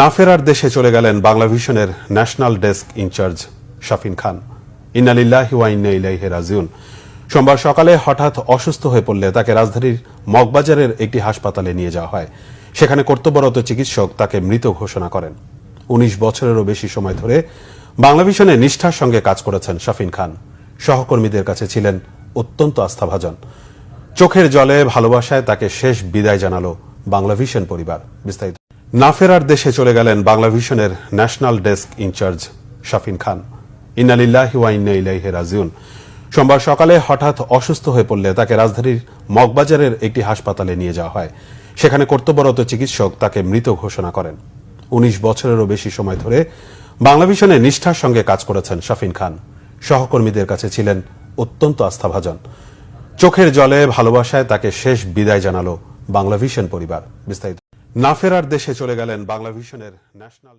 না ফেরার দেশে চলে গেলেন Bangla ভিশনের national desk in charge Shafin Khan. রাজিউন। সোমবার সকালে হঠাৎ অসুস্থ হয়ে পড়লে তাকে রাজধানীর মগবাজারের একটি হাসপাতালে নিয়ে যাওয়া হয়। সেখানে কর্তব্যরত চিকিৎসক তাকে মৃত ঘোষণা করেন। উনিশ বছরেরও বেশি সময় ধরে বাংলাভিশনে নিষ্ঠার সঙ্গে কাজ করেছেন শাফিন খান। সহকর্মীদের কাছে ছিলেন অত্যন্ত আস্থাভাজন। চোখের জলে ভালোবাসায় তাকে শেষ বিদায় জানালো বাংলাভিশন পরিবার। বিস্তারিত না ফেরার দেশে চলে গেলেন Bangla ভিশনের national desk in charge Shafin Khan. রাজিউন। সোমবার সকালে হঠাৎ অসুস্থ হয়ে পড়লে তাকে রাজধানীর মগবাজারের একটি হাসপাতালে নিয়ে যাওয়া হয়। সেখানে কর্তব্যরত চিকিৎসক তাকে মৃত ঘোষণা করেন। উনিশ বছরেরও বেশি সময় ধরে বাংলাভিশনে নিষ্ঠার সঙ্গে কাজ করেছেন শাফিন খান। সহকর্মীদের কাছে ছিলেন অত্যন্ত আস্থাভাজন। চোখের জলে ভালোবাসায় তাকে শেষ বিদায় জানালো বাংলাভিশন পরিবার। বিস্তারিত না ফেরার দেশে চলে গেলেন বাংলা ভিশনের ন্যাশনাল